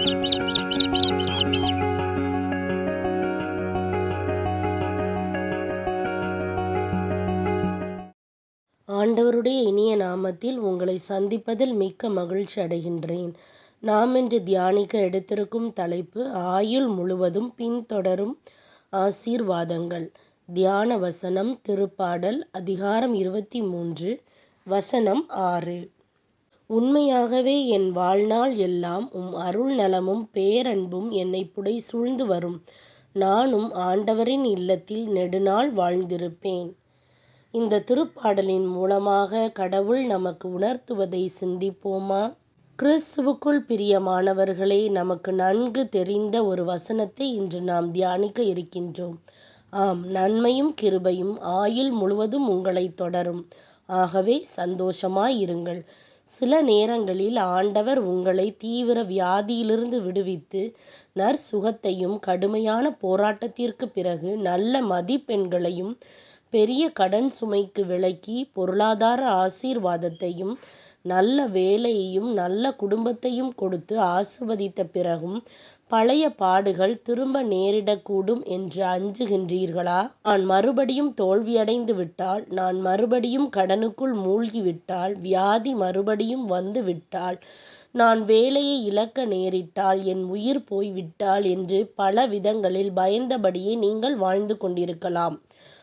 ஆண்டவருடைய இனிய நாமத்தில் உங்களை சந்திப்பதில் மிக்க மகிழ்ச்சி அடைகின்றேன். நாம் இன்று தியானிக்க எடுத்திருக்கும் தலைப்பு ஆயுள் முழுவதும் பின்தொடரும் ஆசீர்வாதங்கள். தியான வசனம் திருப்பாடல் அதிகாரம் இருபத்தி மூன்று வசனம் ஆறு. உண்மையாகவே என் வாழ்நாள் எல்லாம் உம் அருள் நலமும் பேரன்பும் என்னை புடை சூழ்ந்து வரும். நானும் ஆண்டவரின் இல்லத்தில் நெடுநாள் வாழ்ந்திருப்பேன். இந்த திருப்பாடலின் மூலமாக கடவுள் நமக்கு உணர்த்துவதை சிந்திப்போமா? கிறிஸ்துவுக்குள் பிரியமானவர்களே நமக்கு நன்கு தெரிந்த ஒரு வசனத்தை இன்று நாம் தியானிக்க இருக்கின்றோம். ஆம் நன்மையும் கிருபையும் ஆயுள் முழுவதும் உங்களை தொடரும். ஆகவே சந்தோஷமாயிருங்கள் சில நேரங்களில் ஆண்டவர் உங்களை தீவிர வியாதியிலிருந்து விடுவித்து நற்சுகத்தையும் கடுமையான போராட்டத்திற்கு பிறகு நல்ல மதிப்பெண்களையும் பெரிய கடன் சுமைக்கு விலக்கி பொருளாதார ஆசீர்வாதத்தையும் நல்ல வேலையையும் நல்ல குடும்பத்தையும் கொடுத்து ஆசிர்வதித்த பிறகும் பழைய பாடுகள் திரும்ப நேரிடக்கூடும் என்று அஞ்சுகின்றீர்களா? நான் மறுபடியும் தோல்வியடைந்து விட்டால் நான் மறுபடியும் கடனுக்குள் மூழ்கிவிட்டால் வியாதி மறுபடியும் வந்து விட்டால் நான் வேலையை இழக்க நேரிட்டால் என் உயிர் போய்விட்டால் என்று பல விதங்களில் பயந்தபடியே நீங்கள் வாழ்ந்து கொண்டிருக்கலாம்.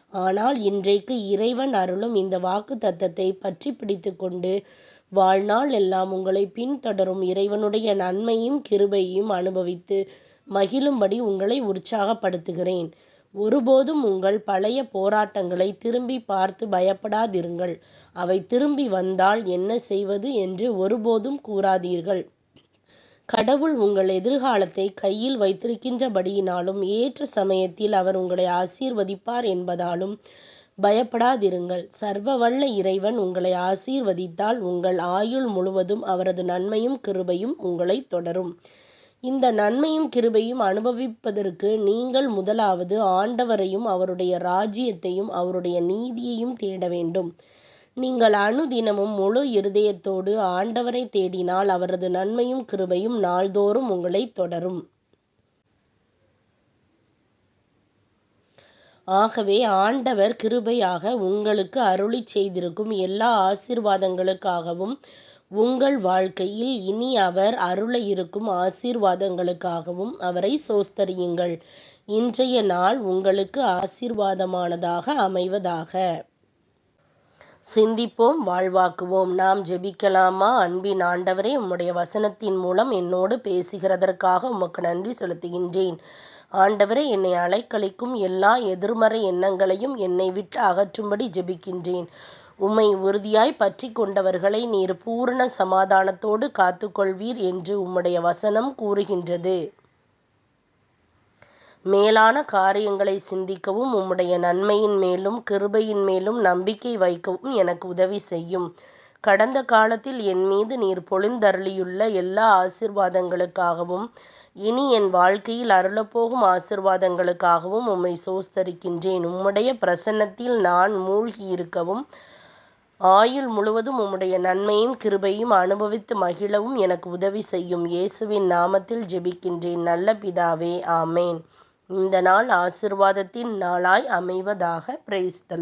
ஆனால் இன்றைக்கு இறைவன் அருளும் இந்த வாக்கு தத்தத்தை பற்றி பிடித்து கொண்டு வாழ்நாள் எல்லாம் உங்களை பின்தொடரும் இறைவனுடைய நன்மையும் கிருபையும் அனுபவித்து மகிழும்படி உங்களை உற்சாகப்படுத்துகிறேன். ஒருபோதும் உங்கள் பழைய போராட்டங்களை திரும்பி பார்த்து பயப்படாதிருங்கள். அவை திரும்பி வந்தால் என்ன செய்வது என்று ஒருபோதும் கூறாதீர்கள். கடவுள் உங்கள் எதிர்காலத்தை கையில் வைத்திருக்கின்றபடியினாலும் ஏற்ற சமயத்தில் அவர் உங்களை ஆசீர்வதிப்பார் என்பதாலும் பயப்படாதிருங்கள். சர்வ வல்ல இறைவன் உங்களை ஆசீர்வதித்தால் உங்கள் ஆயுள் முழுவதும் அவரது நன்மையும் கிருபையும் உங்களை தொடரும். இந்த நன்மையும் கிருபையும் அனுபவிப்பதற்கு நீங்கள் முதலாவது ஆண்டவரையும் அவருடைய ராஜ்யத்தையும் அவருடைய நீதியையும் தேட வேண்டும். நீங்கள் அனுதினமும் முழு இருதயத்தோடு ஆண்டவரை தேடினால் அவரது நன்மையும் கிருபையும் நாள்தோறும் உங்களை தொடரும். ஆகவே ஆண்டவர் கிருபையாக உங்களுக்கு அருளி செய்திருக்கும் எல்லா ஆசீர்வாதங்களுக்காகவும் உங்கள் வாழ்க்கையில் இனி அவர் அருள இருக்கும் ஆசீர்வாதங்களுக்காகவும் அவரை சோஸ்தரியுங்கள். இன்றைய நாள் உங்களுக்கு ஆசீர்வாதமானதாக அமைவதாக. சிந்திப்போம் வாழ்வாக்குவோம். நாம் ஜெபிக்கலாமா? அன்பின் ஆண்டவரே உம்முடைய வசனத்தின் மூலம் என்னோடு பேசுகிறதற்காக உமக்கு நன்றி செலுத்துகின்றேன். ஆண்டவரே என்னை அலைக்கழிக்கும் எல்லா எதிர்மறை எண்ணங்களையும் என்னை விட்டு அகற்றும்படி ஜெபிக்கின்றேன். உம்மை உறுதியாய் பற்றி கொண்டவர்களை நீர் பூரண சமாதானத்தோடு காத்துக்கொள்வீர் என்று உம்முடைய வசனம் கூறுகின்றது. மேலான காரியங்களை சிந்திக்கவும் உம்முடைய நன்மையின் மேலும் கிருபையின் மேலும் நம்பிக்கை வைக்கவும் எனக்கு உதவி செய்யும். கடந்த காலத்தில் என் மீது நீர் பொழிந்தருளியுள்ள எல்லா ஆசிர்வாதங்களுக்காகவும் இனி என் வாழ்க்கையில் அருளப்போகும் ஆசிர்வாதங்களுக்காகவும் உம்மை சோஸ்தரிக்கின்றேன். உம்முடைய பிரசன்னத்தில் நான் மூழ்கி இருக்கவும் ஆயுள் முழுவதும் உம்முடைய நன்மையும் கிருபையும் அனுபவித்து மகிழவும் எனக்கு உதவி செய்யும் இயேசுவின் நாமத்தில் ஜெபிக்கின்றேன். நல்ல பிதாவே ஆமேன். இந்த நாள் ஆசிர்வாதத்தின் நாளாய் அமைவதாக பிரைஸ் த